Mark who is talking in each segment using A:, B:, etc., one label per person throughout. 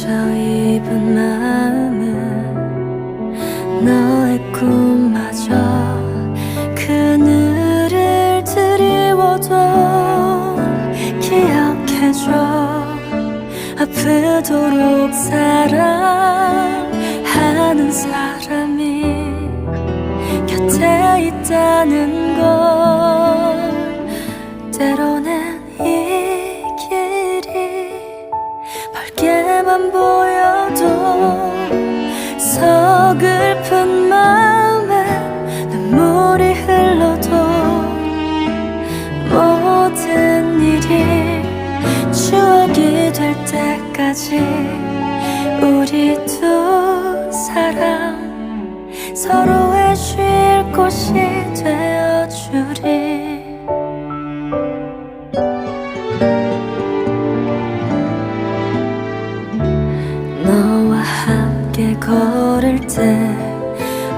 A: 상처 입은 마음은 너의 꿈마저 그늘을 드리워도 기억해줘. 아프도록 사랑하는 사람이 곁에 있다는 걸 때로 밝게만 보여도 서글픈 마음에 눈물이 흘러도 모든 일이 추억이 될 때까지 우리 두 사람 서로의 쉴 곳이 되어주리 걸을 때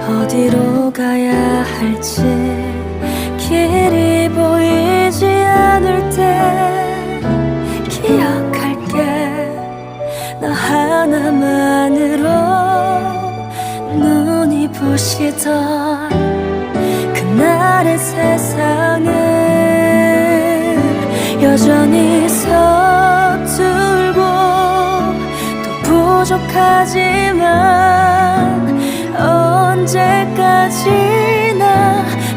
A: 어디로 가야 할지 길이 보이지 않을 때 기억할게. 너 하나만으로 눈이 부시던 그날의 세상은 여전히 부족하지만 언제까지나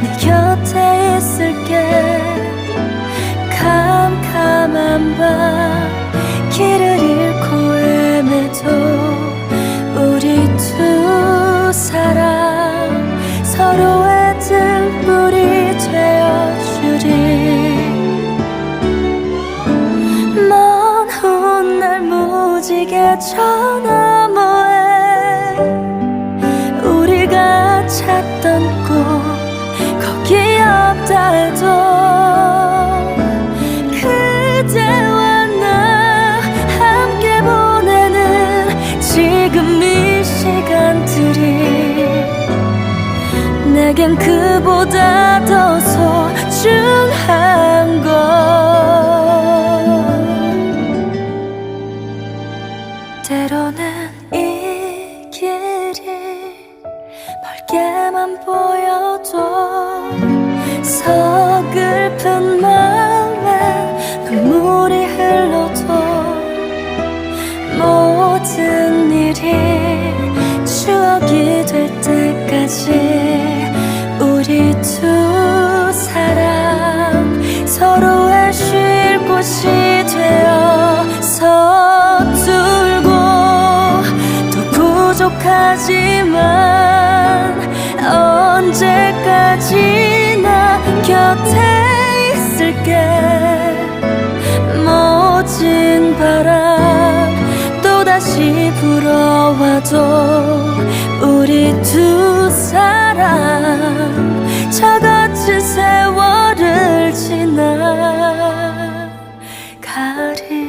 A: 내 곁에 있을게. 캄캄한 밤 길을 잃고 헤매도 우리 두 사람 서로의 등불이 되어주리 저 너머에 우리가 찾던 꽃 거기 없다 해도 그대와 나 함께 보내는 지금 이 시간들이 내겐 그보다 때로는 이 길이 멀게만 보여도 서글픈 마음에 눈물이 흘러도 모든 일이 추억이 될 때까지 우리 두 사람 서로의 쉴 곳이 하지만 언제까지나 곁에 있을게. 멋진 바람 또다시 불어와도 우리 두 사람 저같이 세월을 지나 가리